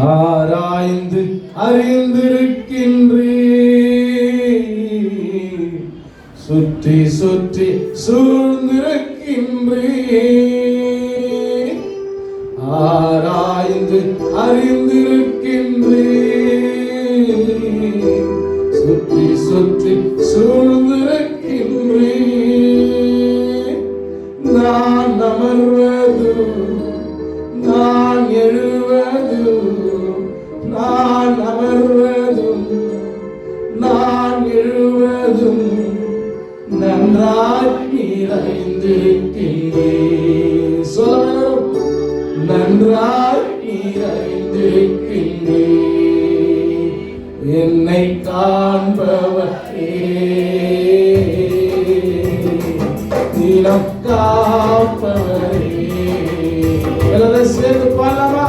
ஆராய்ந்து அறிந்திருக்கின்றே. சுற்றி சுற்றி சூழ்ந்திருக்கின்றே. ஆராய்ந்து அறிந்து நன்றாய் நிறைந்திருக்கின்றே சொல்ல நன்றாய் நிறைந்திருக்கின்றே என்னை காண்பவரே. தினம் காப்பவரே எல்லாரும் சேர்ந்து பாடலாமா?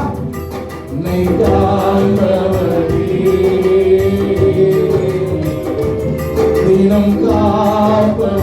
என்னை காண்பவரே. தினம் காப்பவரே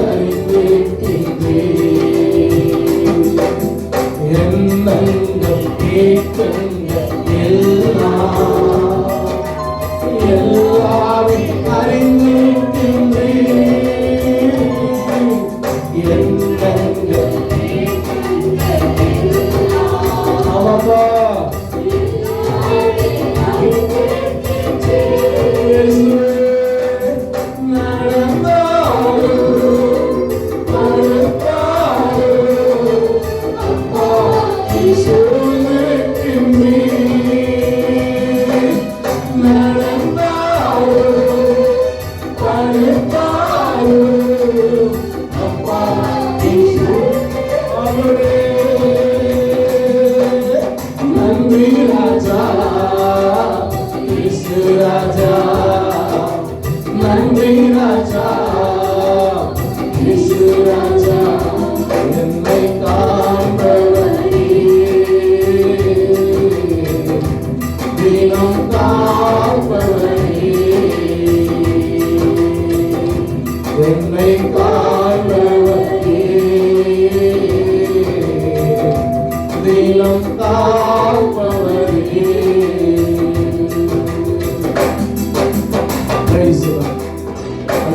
சூழ்ந்திருக்கின்றே.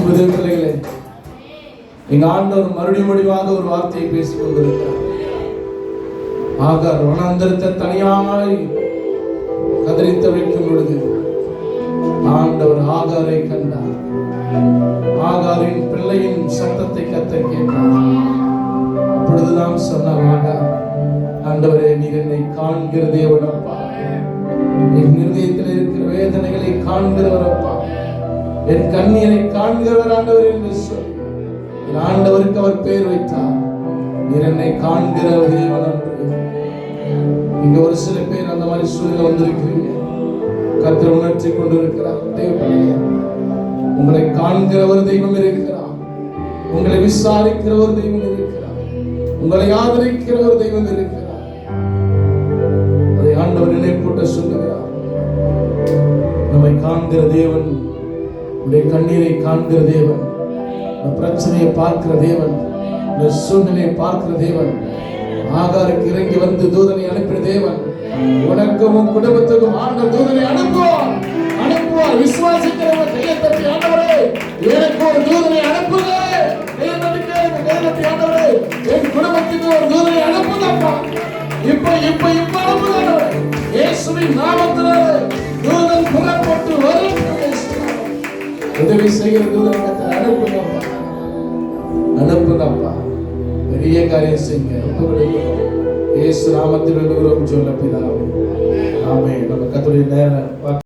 புதிய பிள்ளைகளே எங்க ஆண்டவர் மறுபடியும் முடிவாக ஒரு வார்த்தையை பேசிக் கொண்டிருக்கிறார். ஆகார் வனாந்தரத்தை தனியாய் கதறித்து வைக்கும் பொழுது ஆண்டவர் ஆகாரை கண்டார். ஆகாரின் பிள்ளையின் சத்தத்தை கத்த கேட்டார். அப்பொழுதுதான் சொன்னார் ஆகார் ஆண்டவரே நீர் என்னை காண்கிற தேவனப்பா. என் இருதயத்தில் இருக்கிற வேதனைகளை காண்கிறவரப்பா. என் கண்ணீரை காண்கிறவர் ஆண்டவர் என்று சொல்லி என் ஆண்டவருக்கு அவர் பெயர் வைத்தார். நீர் என்னை காண்கிற தேவன் என்று. இங்க ஒரு சில பேர் அந்த மாதிரி சூழ்நிலை வந்திருக்கிறீங்க. கத்திர உணர்ச்சி கொண்டிருக்கிறார். தேவனே உங்களை காண்கிற ஒரு தெய்வம் இருக்கிறார். உங்களை விசாரிக்கிற ஒரு தெய்வம் இருக்கிறார். உங்களை ஆதரிக்கிற ஒரு தெய்வம் இருக்கிறார். அதை ஆண்டவர் நினைப்பூட்ட சொல்லுகிறார். நம்மை காண்கிற தேவன் உடைய கண்ணீரை காண்கிற தேவன் பிரச்சனையை பார்க்கிற தேவன் இந்த சூழ்நிலையை பார்க்கிற தேவன் ஆகாருக்கு இறங்கி வந்து தூதனை அனுப்பின தேவன் உனக்கும் உன் குடும்பத்துக்கும் ஆண்ட தூதனை அனுப்புவோம் அனுப்புவோம் விசுவாசிக்கிறவங்க கையை தட்டி ஆண்டவரே எனக்கு ஒரு தூதனை அனுப்புங்க. கையை தட்டி கையை தட்டி ஆண்டவரே என் குடும்பத்துக்கு ஒரு தூதனை அனுப்புங்கப்பா இப்ப இப்ப இப்ப அனுப்புங்க இயேசுவின் நாமத்தினால உதவி கத்தர் அனுப்புங்கப்பா அனுப்புங்கப்பா பெரிய காரியம் செய்யுங்க. இயேசு நாமத்தில் வேண்டுகிறோம் சொல்ல பிதாவே. ஆமென். நம்ம கத்துடைய நேரம்